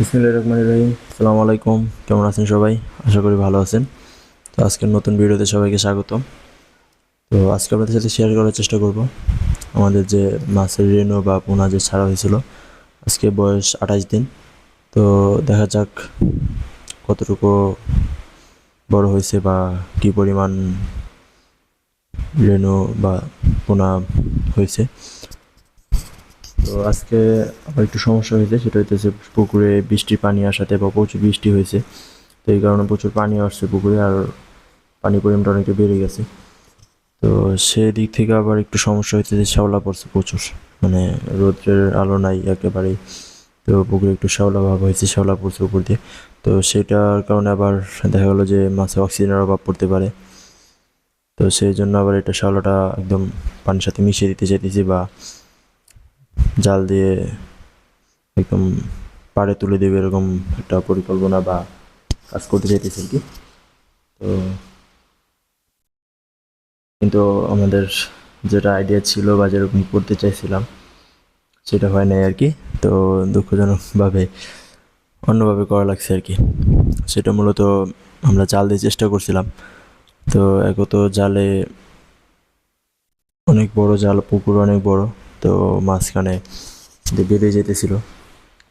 বিসমিল্লাহির রহমানির রহিম। আসসালামু আলাইকুম। কেমন আছেন সবাই? আশা করি ভালো আছেন। তো আজকের নতুন ভিডিওতে সবাইকে স্বাগতম। তো আজকে আপনাদের সাথে শেয়ার করার চেষ্টা করব। আমাদের যে মাছের রেণু বা পোনা যে ছাড়া হয়েছিল, আজকে বয়স আঠাশ দিন। তো দেখা যাক কতটুকু বড় হয়েছে বা কি পরিমাণ রেণু বা পোনা হয়েছে। তো আজকে আবার একটু সমস্যা হয়েছে, সেটা হইতেছে পুকুরে বৃষ্টির পানি আসাতে বা প্রচুর বৃষ্টি হয়েছে। তো এই কারণে প্রচুর পানি আসছে পুকুরে আর পানির পরিমাণটা অনেকটা বেড়ে গেছে। তো সেই দিক থেকে আবার একটু সমস্যা হয়েছে যে শ্যাওলা পড়ছে প্রচুর। মানে রোদ্রের আলো নাই একেবারেই। তো পুকুরে একটু শ্যাওলা ভাব হয়েছে, শ্যাওলা পড়ছে উপর দিয়ে। তো সেটার কারণে আবার দেখা গেলো যে মাছে অক্সিজেনের অভাব পড়তে পারে। তো সেই জন্য আবার এটা শ্যাওলাটা একদম পানির সাথে মিশিয়ে দিতে চাইতেছি বা জাল দিয়ে একদম পাড়ে তুলে দেবে এরকম একটা পরিকল্পনা বা কাজ করতে চাইতেছি আর কি। তো কিন্তু আমাদের যেটা আইডিয়া ছিল বা যেরকম করতে চাইছিলাম সেটা হয় নাই আর কি। তো দুঃখজনকভাবে অন্যভাবে করা লাগছে আর কি। সেটা মূলত আমরা জাল দিয়ে চেষ্টা করছিলাম। তো এক তো জালে অনেক বড় জাল, পুকুর অনেক বড়। তো মাঝখানে যে বেঁধে যেতেছিল।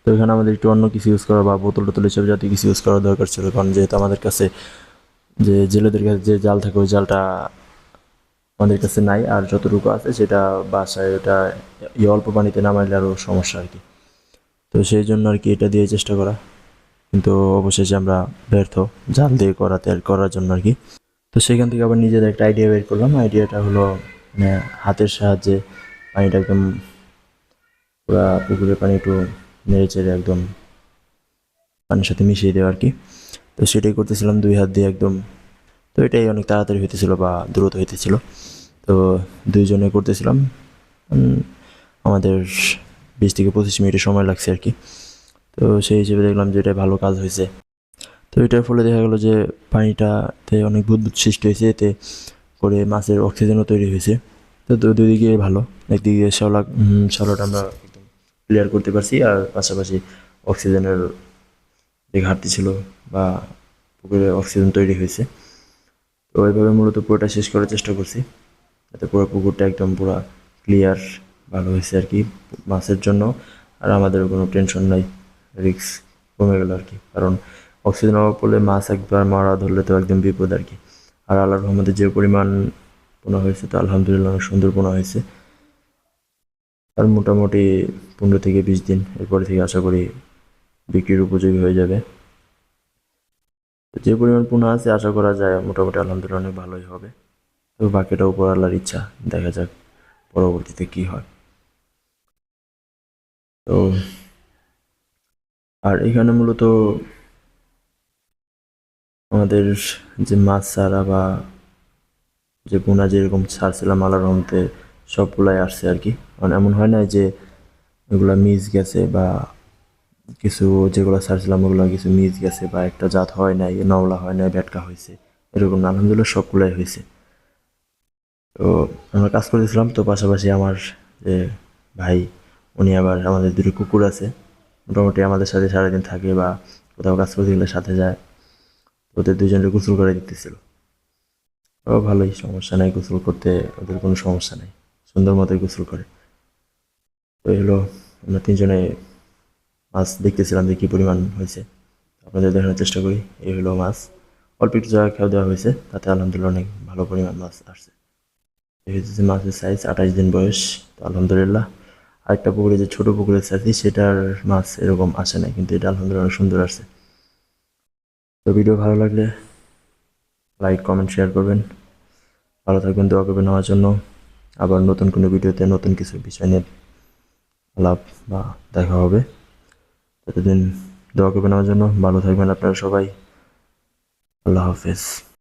তো এখানে আমাদের একটু অন্য কিছু ইউজ করা বা বোতল টোতল এসব জাতীয় কিছু ইউজ করার দরকার ছিল। কারণ যেহেতু আমাদের কাছে যে জেলেদের কাছে যে জাল থাকে, ওই জালটা আমাদের কাছে নাই। আর যতটুকু আছে সেটা বাসায়, ওটা এই অল্প পানিতে নামাইলে আরও সমস্যা আর কি তো সেই জন্য আর কি এটা দিয়ে চেষ্টা করা। কিন্তু অবশেষে আমরা ব্যর্থ। জাল দিয়ে করাতে আর করার জন্য আর কি তো সেখান থেকে আবার নিজেদের একটা আইডিয়া বের করলাম। আইডিয়াটা হলো মানে হাতের সাহায্যে পানিটা একদম পুরা পুকুরের পানি একটু নেড়ে চেড়ে একদম পানির সাথে মিশিয়ে দেওয়া আর কি। তো সেটাই করতেছিলাম, দুই হাত দিয়ে একদম। তো এটাই অনেক তাড়াতাড়ি হইতেছিল বা দ্রুত হইতেছিল। তো দুইজনে করতেছিলাম। আমাদের বিশ থেকে পঁচিশ মিনিটের সময় লাগছে আর কি। তো সেই হিসেবে দেখলাম যে এটা ভালো কাজ হয়েছে তো এটার ফলে দেখা গেলো যে পানিটাতে অনেক বুদবুদ সৃষ্টি হয়েছে এতে করে মাছের অক্সিজেনও তৈরি হয়েছে তো দুই দিকে ভালো। একদিকে শ্যাওলা উম, শ্যাওলাটা আমরা একদম ক্লিয়ার করতে পারছি আর পাশাপাশি অক্সিজেনের যে ঘাটতি ছিল বা পুকুরে অক্সিজেন তৈরি হয়েছে। তো এইভাবে মূলত পুরোটা শেষ করার চেষ্টা করছি যাতে পুরো পুকুরটা একদম পুরো ক্লিয়ার ভালো হয়েছে আর কি মাছের জন্য। আর আমাদের কোনো টেনশন নাই রিস্ক কমে গেল আর কি। কারণ অক্সিজেন অভাব পড়লে মাছ একবার মারা ধরলে তো একদম বিপদ আর কি। আর আল্লাহর রহমতে যে পরিমাণ পোনা হয়েছে, তো আলহামদুলিল্লাহ অনেক সুন্দর পোনা হয়েছে। আর মোটামুটি পনেরো থেকে বিশ দিন এরপরে থেকে আশা করি বিক্রির উপযোগী হয়ে যাবে। যে পরিমাণ পোনা আছে, আশা করা যায় মোটামুটি আলহামদুলিল্লাহ অনেক ভালোই হবে। তো বাকিটা উপর আল্লাহর ইচ্ছা, দেখা যাক পরবর্তীতে কি হয়। তো আর এখানে মূলত আমাদের যে মাছ ছাড়া বা যে পোনা যেরকম ছাড়ছিলাম আল্লাহর রহমতে সবগুলাই আসছে আর কি। কারণ এমন হয় না যে ওগুলা মিস গেছে বা কিছু যেগুলো ছাড়ছিলাম ওগুলো কিছু মিস গেছে বা একটা জাত হয় নাই, নওলা হয় নাই ব্যাটকা হয়েছে, এরকম আলহামদুলিল্লাহ সবগুলাই হয়েছে। তো আমরা কাজ করেছিলাম, তো পাশাপাশি আমার যে ভাই, উনি আবার আমাদের দুটো কুকুর আছে। মোটামুটি আমাদের সাথে সারাদিন থাকে বা কোথাও কাজ করতে গেলে সাথে যায়। ওদের দুজনের গোসল করে দিতেছিল। ভালোই, সমস্যা নাই, গোসল করতে ওদের কোনো সমস্যা নেই। সুন্দর মতোই গোসল করে। তো এই হলো, আমরা তিনজনে মাছ দেখতেছিলাম যে কী পরিমাণ হয়েছে। আপনাদের দেখানোর চেষ্টা করি, এই হলো মাছ। অল্প একটু জায়গা খেয়াল দেওয়া হয়েছে, তাতে আলহামদুলিল্লাহ অনেক ভালো পরিমাণ মাছ আসছে। এই হচ্ছে মাছের সাইজ আঠাশ দিন বয়স, তো আলহামদুলিল্লাহ। আরেকটা পুকুরে যে ছোটো পুকুরের সাইজ সেটার মাছ এরকম আসে না কিন্তু এটা আলহামদুলিল্লাহ অনেক সুন্দর আসছে। তো ভিডিও ভালো লাগলে লাইক কমেন্ট শেয়ার করবেন। ভালো থাকবেন, দোয়া করবেন আমার জন্য। আবার নতুন কোনো ভিডিওতে নতুন কিছু বিষয় নিয়ে লাভ বা দেখা হবে। ততদিন দোয়া করবেন আমার জন্য। ভালো থাকবেন আপনারা সবাই। আল্লাহ হাফেজ।